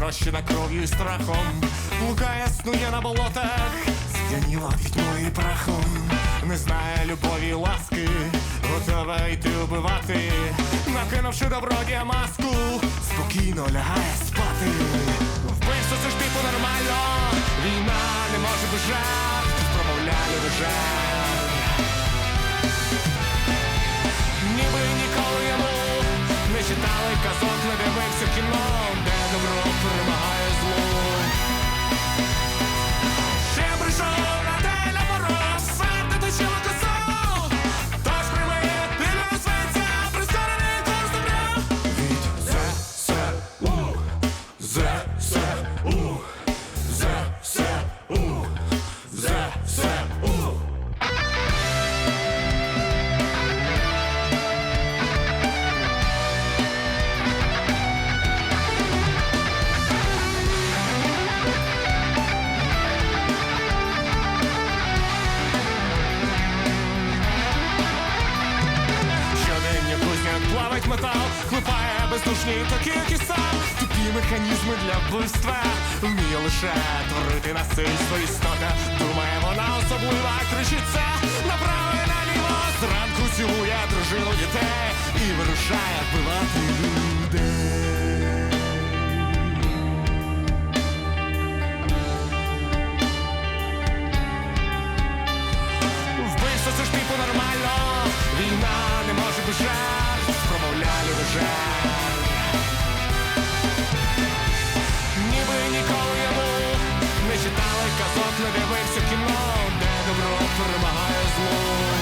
розчина кров'ю і страхом, лукає снує на болотах, сп'яніла пітьмою і прахом, не знає любові і ласки, готова йти убивати, накинувши добродія маску, спокійно лягає Кузня плавить метал, хлипає бездушні такі, як і сам. Тупі механізми для вбивства Вміє лише творити насильство істота. Думає вона особлива, кричиться направо і наліво. Зранку цілує дружину дітей І вирушає вбивати людей дивився кіно, де добро перемагає зло.